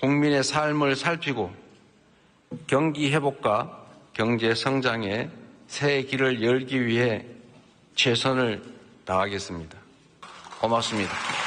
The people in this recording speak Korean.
국민의 삶을 살피고 경기 회복과 경제 성장에 새 길을 열기 위해 최선을 다하겠습니다. 고맙습니다.